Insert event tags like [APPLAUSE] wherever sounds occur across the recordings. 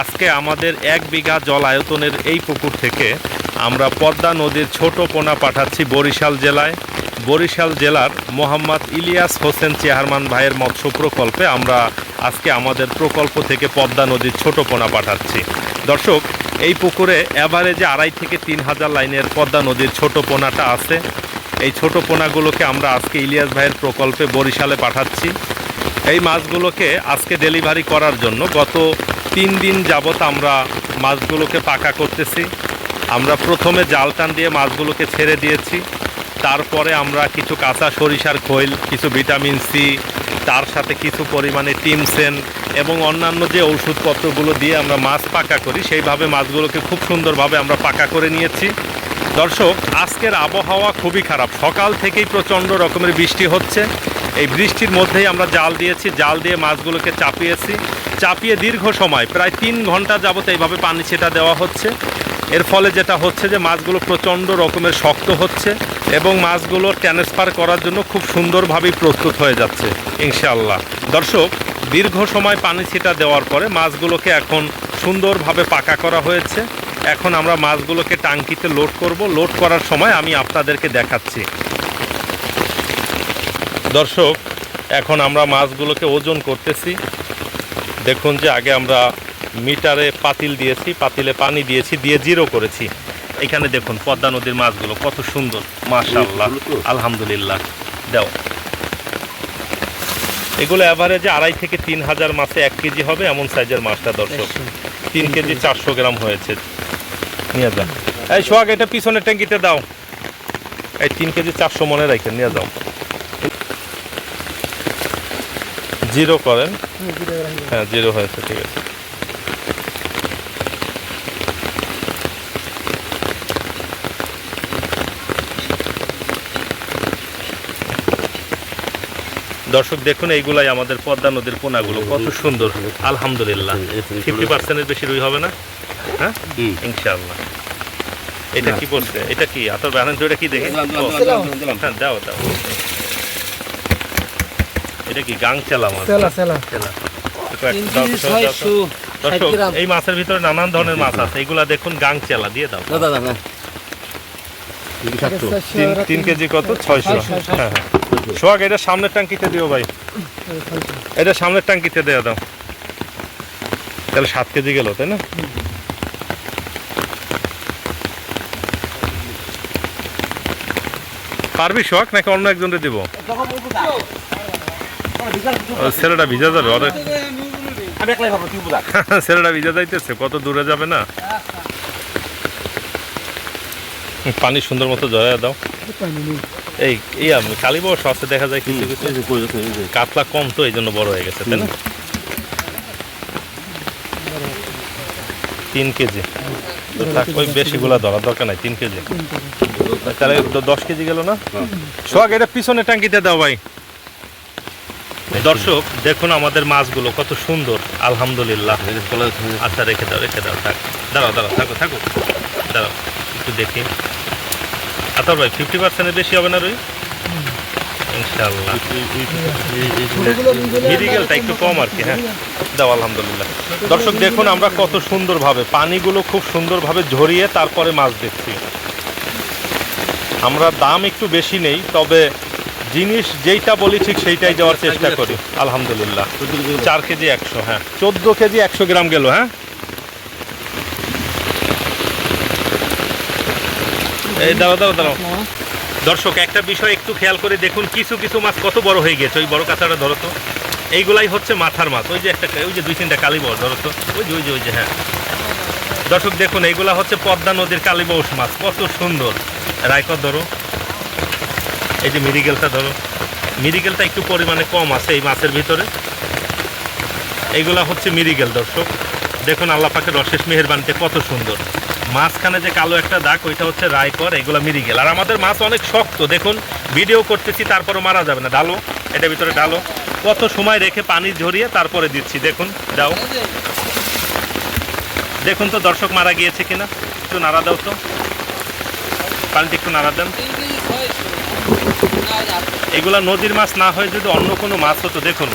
আজকে আমাদের এক বিঘা জল আয়তনের এই পুকুর থেকে আমরা পদ্মা নদীর ছোট পোনা পাঠাচ্ছি বরিশাল জেলায়। বরিশাল জেলার মোহাম্মদ ইলিয়াস হোসেন চেয়ারম্যান ভাইয়ের মৎস্য প্রকল্পে আমরা আজকে আমাদের প্রকল্প থেকে পদ্মা নদীর ছোট পোনা পাঠাচ্ছি। দর্শক, এই পুকুরে অ্যাভারেজে আড়াই থেকে তিন হাজার লাইনের পদ্মা নদীর ছোট পোনাটা আছে। এই ছোট পোনাগুলোকে আমরা আজকে ইলিয়াস ভাইয়ের প্রকল্পে বরিশালে পাঠাচ্ছি। এই মাছগুলোকে আজকে ডেলিভারি করার জন্য গত তিন দিন যাবত আমরা মাছগুলোকে পাকা করতেছি। আমরা প্রথমে জাল টান দিয়ে মাছগুলোকে ছেড়ে দিয়েছি। তারপরে আমরা কিছু কাঁচা সরিষার খৈল, কিছু ভিটামিন সি, তার সাথে কিছু পরিমাণে টিমসেন এবং অন্যান্য যে ওষুধপত্রগুলো দিয়ে আমরা মাছ পাকা করি, সেইভাবে মাছগুলোকে খুব সুন্দরভাবে আমরা পাকা করে নিয়েছি। দর্শক, আজকের আবহাওয়া খুবই খারাপ। সকাল থেকেই প্রচণ্ড রকমের বৃষ্টি হচ্ছে। এই বৃষ্টির মধ্যেই আমরা জাল দিয়েছি। জাল দিয়ে মাছগুলোকে চাপিয়েছি। চাপিয়ে দীর্ঘ সময়, প্রায় তিন ঘণ্টা যাবত এইভাবে পানি ছেটা দেওয়া হচ্ছে। এর ফলে যেটা হচ্ছে যে মাছগুলো প্রচণ্ড রকমের শক্ত হচ্ছে এবং মাছগুলো ট্রান্সফার করার জন্য খুব সুন্দরভাবেই প্রস্তুত হয়ে যাচ্ছে, ইনশাআল্লাহ। দর্শক, দীর্ঘ সময় পানি ছিটা দেওয়ার পরে মাছগুলোকে এখন সুন্দরভাবে পাকা করা হয়েছে। এখন আমরা মাছগুলোকে টাঙ্কিতে লোড করব। লোড করার সময় আমি আপনাদেরকে দেখাচ্ছি। দর্শক, এখন আমরা মাছগুলোকে ওজন করতেছি। দেখুন যে আগে আমরা মিটারে পাতিল দিয়েছি পাতিলে পানি দিয়েছি দিয়ে জিরো করেছি। এখানে দেখুন পদ্মা নদীর মাছগুলো কত সুন্দর মাশাআল্লাহ আলহামদুলিল্লাহ। দাও। এগুলো অ্যাভারেজে আড়াই থেকে তিন হাজার মাছে এক কেজি হবে এমন সাইজের মাছটা দর্শক। তিন কেজি চারশো গ্রাম হয়েছে। নিয়ে যাও এই সোহাগ এটা পিছনের ট্যাঙ্কিতে দাও। এই তিন কেজি চারশো মনে রাখেন নিয়ে যাও। জিরো করেন। হ্যাঁ জিরো হয়েছে ঠিক আছে। দর্শক দেখুন এইগুলাই আমাদের পদ্মা নদীর পোনাগুলো কত সুন্দর। আলহামদুলিল্লাহ। ফিফটি পার্সেন্টের বেশি রুই হবে না? হ্যাঁ? ইনশাআল্লাহ। এটা কি পড়ছে? এটা কি? আতর ব্যালেন্স এটা কি দেখে? হ্যাঁ দাও দাও। এটা কি গাং চেলা মাছ? চেলা দাও। দর্শক এই মাছের ভিতরে নানান ধরনের মাছ আছে। এইগুলা দেখুন গাং চেলা দিয়ে দাও। তিন তিন কেজি কত? ছয়শো। হ্যাঁ হ্যাঁ। সোহাগ এটা সামনের ট্যাঙ্কিতে দিও ভাই। এটা সামনের ট্যাঙ্কিতে দেওয়া দাও। তাহলে সাত কেজি গেল তাই না? পারবি সোহাগ নাকি অন্য একজনকে দিব? ছেলেটা ভিজা যাবে অনেক [LAUGHS] ছেলেটা ভিজা যাইতেছে কত দূরে যাবে না? পানি সুন্দর মতো জয়া দাও। এই এই আমি কালী বর্ষ আছে দেখা যায় কিছু কিছু। কাতলা কম তো এই জন্য বড় হয়ে গেছে তাই না? তিন কেজি। তো থাক ওই বেশিগুলা ধরার দরকার নাই তিন কেজি। তাহলে দশ কেজি গেল না? সোহাগ এটা পিছনে ট্যাঙ্কিতে দাও ভাই। দর্শক দেখুন আমাদের মাছগুলো কত সুন্দর আলহামদুলিল্লাহ। আচ্ছা রেখে দাও রেখে দাও থাক। দাঁড়াও দাঁড়াও থাকো থাকো। দাঁড়াও একটু দেখি। আতর ভাই ফিফটি পার্সেন্টের বেশি হবে না রুই? ইনশাল্লাহ একটু কম আর কি হ্যাঁ। দাও আলহামদুলিল্লাহ। দর্শক দেখুন আমরা কত সুন্দরভাবে পানিগুলো খুব সুন্দরভাবে ঝরিয়ে তারপরে মাছ দেখছি। আমরা দাম একটু বেশি নেই তবে জিনিস যেইটা বলি ঠিক সেইটাই দেওয়ার চেষ্টা করি। আলহামদুলিল্লাহ। চার কেজি একশো হ্যাঁ। চোদ্দ কেজি একশো গ্রাম গেল হ্যাঁ? এই দাঁড়াও দাঁড়াও দাঁড়াও। দর্শক, একটা বিষয় একটু খেয়াল করে দেখুন, কিছু কিছু মাছ কত বড় হয়ে গেছে। ওই বড় কাঁচাটা ধরো তো। এইগুলাই হচ্ছে মাথার মাছ। ওই যে একটা, ওই যে দুই তিনটা কালী বড়, ধরো তো। ওই যে ওই যে ওই যে হ্যাঁ। দর্শক, দেখুন, এইগুলা হচ্ছে পদ্মা নদীর কালীবৌষ মাছ। কত সুন্দর। রায়কর, ধরো। এই যে মিরিগেলটা ধরো। মিরিগেলটা একটু পরিমাণে কম আছে এই মাছের ভিতরে। এইগুলা হচ্ছে মিরিগেল দর্শক। দেখুন আল্লাহ পাকের অশেষ মেহেরবানিতে কত সুন্দর। মাঝখানে যে কালো একটা দাগ, ওইটা হচ্ছে রায়কর এগুলো মিরিগেল আর আমাদের মাছ অনেক শক্ত, দেখুন, ভিডিও করতেছি তারপরে মারা যাবে না। ডালো, এটা ভিতরে ডালো। কত সময় রেখে পানি ঝরিয়ে তারপরে দিচ্ছি, দেখুন, দাও। দেখুন তো দর্শক মারা গিয়েছে কিনা। একটু নাড়া দাও তো। পানিটা একটু নাড়া দেন। এগুলা নদীর মাছ না হয়ে যদি অন্য কোনো মাছ হতো, দেখুন।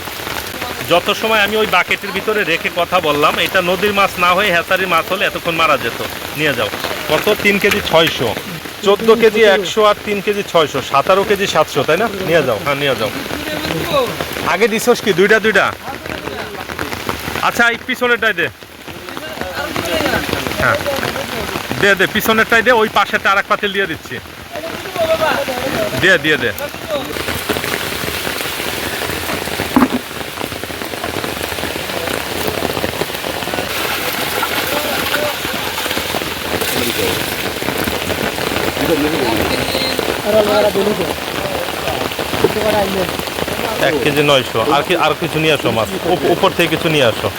যত সময় আমি ওই বাকেটের ভিতরে রেখে কথা বললাম, এটা নদীর মাছ না হয়ে হ্যাচারির মাছ হলে এতক্ষণ মারা যেত। নিয়ে যাও। কত? তিন কেজি ছয়শো। চোদ্দ কেজি একশো আর তিন কেজি ছয়শো। সতেরো কেজি সাতশো, তাই না? নিয়ে যাও। হ্যাঁ নিয়ে যাও। আগে দিছস কি? দুইটা দুইটা? আচ্ছা এই পিছনেরটাই দে। হ্যাঁ। দে দে, পিছনেরটাই দে, ওই পাশেরটা আর এক পাতিল দিয়ে দিচ্ছি। দিয়ে দিয়ে, দে। এক কেজি নয়শো। আর কি আর কিছু নিয়ে আসো মাছ। উপ- উপর থেকে কিছু নিয়ে আসো।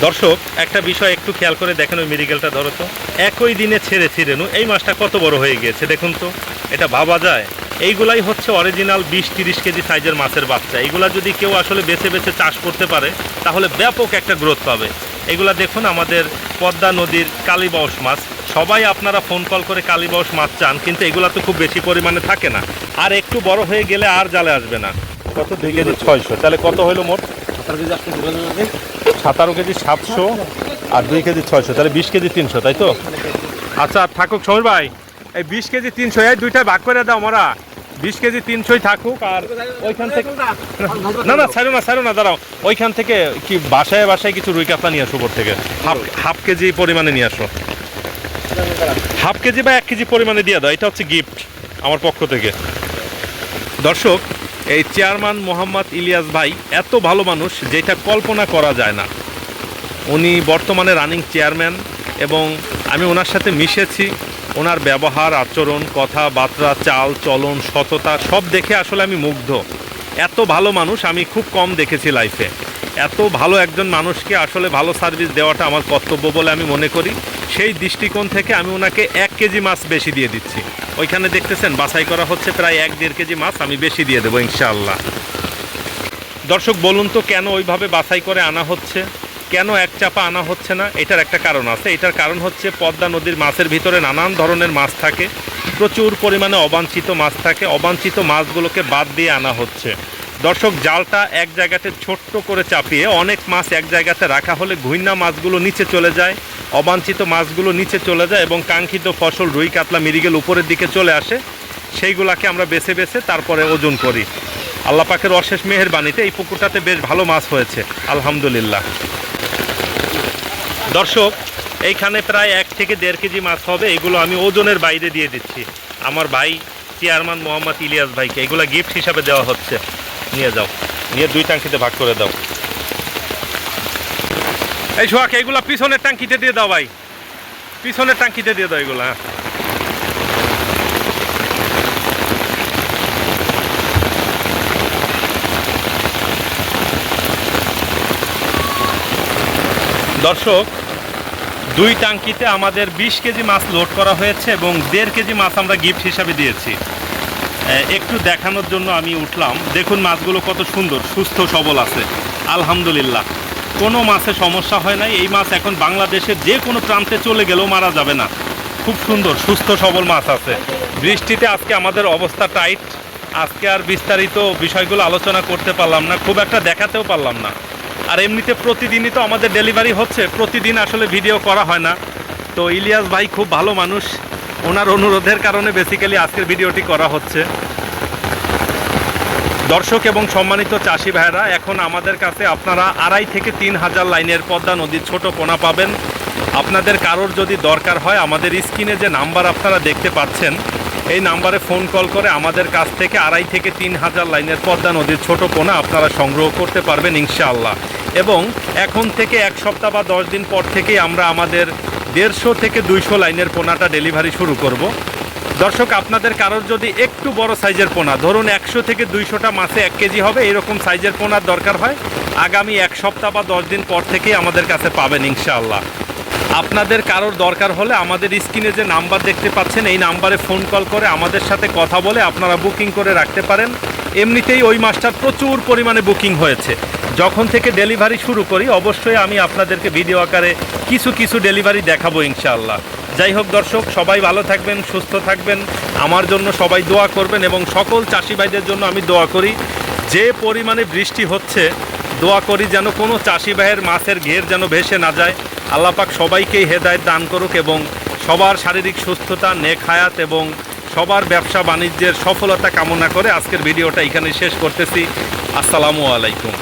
দর্শক, একটা বিষয় একটু খেয়াল করে দেখেন ওই মেডিকেলটা ধরো তো। একই দিনে ছেড়ে ছিঁড়ে নু এই মাছটা কত বড় হয়ে গিয়েছে দেখুন তো। এটা ভাবা যায়। এইগুলাই হচ্ছে অরিজিনাল বিশ তিরিশ কেজি সাইজের মাছের বাচ্চা। এইগুলা যদি কেউ আসলে বেছে বেছে চাষ করতে পারে, তাহলে ব্যাপক একটা গ্রোথ পাবে। এগুলা দেখুন আমাদের পদ্মা নদীর কালীবাউস মাছ। সবাই আপনারা ফোন কল করে কালীবাউস মাছ চান কিন্তু এগুলা তো খুব বেশি পরিমাণে থাকে না। আর একটু বড় হয়ে গেলে আর জালে আসবে না। কত দুই কেজি ছয়শো। তাহলে কত হইল মোট? সাতারো কেজি সাতশো আর দুই কেজি ছয়শো। তাহলে বিশ কেজি তিনশো তাই তো? আচ্ছা থাকুক সমীর ভাই। এই বিশ কেজি তিনশো এই দুইটা ভাগ করে দাও মোরা। বিশ কেজি তিনশোই থাকুক আর ওইখান থেকে না না, ছাড়ো না ছাড়ো না, দাঁড়াও। ওইখান থেকে কি বাসায় বাসায় কিছু রুই কাতলা নিয়ে আসো উপর থেকে। হাফ হাফ কেজি পরিমাণে নিয়ে আসো। হাফ কেজি বা এক কেজি পরিমাণে দিয়ে দাও, এটা হচ্ছে গিফট আমার পক্ষ থেকে। দর্শক, এই চেয়ারম্যান মোহাম্মদ ইলিয়াস ভাই এত ভালো মানুষ যেটা কল্পনা করা যায় না। উনি বর্তমানে রানিং চেয়ারম্যান এবং আমি ওনার সাথে মিশেছি। ওনার ব্যবহার, আচরণ, কথাবার্তা, চাল, চলন, সততা, সব দেখে আসলে আমি মুগ্ধ। এত ভালো মানুষ আমি খুব কম দেখেছি লাইফে এত ভালো একজন মানুষকে আসলে ভালো সার্ভিস দেওয়াটা আমার কর্তব্য বলে আমি মনে করি। সেই দৃষ্টিকোণ থেকে আমি ওনাকে এক কেজি মাছ বেশি দিয়ে দিচ্ছি। ওইখানে দেখতেছেন, বাছাই করা হচ্ছে প্রায় এক দেড় কেজি মাছ, আমি বেশি দিয়ে দেবো ইনশাআল্লাহ। দর্শক, বলুন তো কেন ওইভাবে বাছাই করে আনা হচ্ছে? কেন এক চাপা আনা হচ্ছে না? এটার একটা কারণ আছে। এটার কারণ হচ্ছে পদ্মা নদীর মাছের ভিতরে নানান ধরনের মাছ থাকে। প্রচুর পরিমাণে অবাঞ্ছিত মাছ থাকে। অবাঞ্ছিত মাছগুলোকে বাদ দিয়ে আনা হচ্ছে। দর্শক, জালটা এক জায়গাতে ছোট্ট করে চাপিয়ে অনেক মাছ এক জায়গাতে রাখা হলে ঘুইনা মাছগুলো নিচে চলে যায়, অবাঞ্ছিত মাছগুলো নিচে চলে যায় এবং কাঙ্ক্ষিত ফসল রুই, কাতলা মিরিগেল উপরের দিকে চলে আসে। সেইগুলাকে আমরা বেছে বেছে তারপরে ওজন করি। আল্লাহ পাকের অশেষ মেহেরবানিতে এই পুকুরটাতে বেশ ভালো মাছ হয়েছে। আলহামদুলিল্লাহ। দর্শক, এইখানে প্রায় এক থেকে দেড় কেজি মাছ হবে, এগুলো আমি ওজনের বাইরে দিয়ে দিচ্ছি। আমার ভাই চেয়ারম্যান মোহাম্মদ ইলিয়াস ভাইকে, এগুলো গিফট হিসাবে দেওয়া হচ্ছে। নিয়ে যাও, নিয়ে দুই ট্যাঙ্কিতে ভাগ করে দাও। এই সোহাক এগুলো পিছনের ট্যাঙ্কিতে দিয়ে দাও ভাই। পিছনের ট্যাঙ্কিতে দিয়ে দাও এগুলো হ্যাঁ। দর্শক দুই টাঙ্কিতে আমাদের বিশ কেজি মাছ লোড করা হয়েছে এবং দেড় কেজি মাছ আমরা গিফট হিসাবে দিয়েছি। একটু দেখানোর জন্য আমি উঠলাম। দেখুন মাছগুলো কত সুন্দর, সুস্থ, সবল আছে। আলহামদুলিল্লাহ। কোনো মাছে সমস্যা হয় নাই। এই মাছ এখন বাংলাদেশের যে কোনো প্রান্তে চলে গেলেও মারা যাবে না। খুব সুন্দর, সুস্থ, সবল মাছ আছে। বৃষ্টিতে আজকে আমাদের অবস্থা টাইট। আজকে আর বিস্তারিত বিষয়গুলো আলোচনা করতে পারলাম না, খুব একটা দেখাতেও পারলাম না। আর এমনিতে প্রতিদিনই তো আমাদের ডেলিভারি হচ্ছে। প্রতিদিন আসলে ভিডিও করা হয় না। তো ইলিয়াস ভাই খুব ভালো মানুষ। ওনার অনুরোধের কারণে বেসিক্যালি আজকের ভিডিওটি করা হচ্ছে। দর্শক এবং সম্মানিত চাষি ভাইরা এখন আমাদের কাছে আপনারা আড়াই থেকে তিন হাজার লাইনের পদ্মা নদীর ছোট পোনা পাবেন। আপনাদের কারোর যদি দরকার হয়, আমাদের স্ক্রিনে যে নাম্বার আপনারা দেখতে পাচ্ছেন, এই নাম্বারে ফোন কল করে আমাদের কাছ থেকে আড়াই থেকে তিন হাজার লাইনের পদ্মা নদীর ছোট পোনা আপনারা সংগ্রহ করতে পারবেন ইনশাআল্লাহ। এবং এখন থেকে এক সপ্তাহ বা দশ দিন পর থেকেই আমরা আমাদের দেড়শো থেকে দুইশো লাইনের পোনাটা ডেলিভারি শুরু করব। দর্শক, আপনাদের কারোর যদি একটু বড় সাইজের পোনা, ধরুন একশো থেকে দুইশোটা মাছে এক কেজি হবে, এরকম সাইজের পোনার দরকার হয়, আগামী এক সপ্তাহ বা দশ দিন পর থেকেই আমাদের কাছে পাবেন ইনশাআল্লাহ। আপনাদের কারোর দরকার হলে আমাদের স্ক্রিনে যে নাম্বার দেখতে পাচ্ছেন, এই নাম্বারে ফোন কল করে আমাদের সাথে কথা বলে আপনারা বুকিং করে রাখতে পারেন। এমনিতেই ওই মাসটার প্রচুর পরিমাণে বুকিং হয়েছে। যখন থেকে ডেলিভারি শুরু করি, অবশ্যই আমি আপনাদেরকে ভিডিও আকারে কিছু কিছু ডেলিভারি দেখাবো ইনশাআল্লাহ। যাই হোক দর্শক, সবাই ভালো থাকবেন, সুস্থ থাকবেন। আমার জন্য সবাই দোয়া করবেন এবং সকল চাষি ভাইদের জন্য আমি দোয়া করি, যে পরিমাণে বৃষ্টি হচ্ছে, দোয়া করি যেন কোনো চাষি ভাইয়ের মাছের ঘের যেন ভেসে না যায়। আল্লাপাক সবাইকেই হেদায়ত দান করুক এবং সবার শারীরিক সুস্থতা, নেক হায়াত এবং সবার ব্যবসা বাণিজ্যের সফলতা কামনা করে আজকের ভিডিওটা এখানে শেষ করতেছি। আসসালামু আলাইকুম।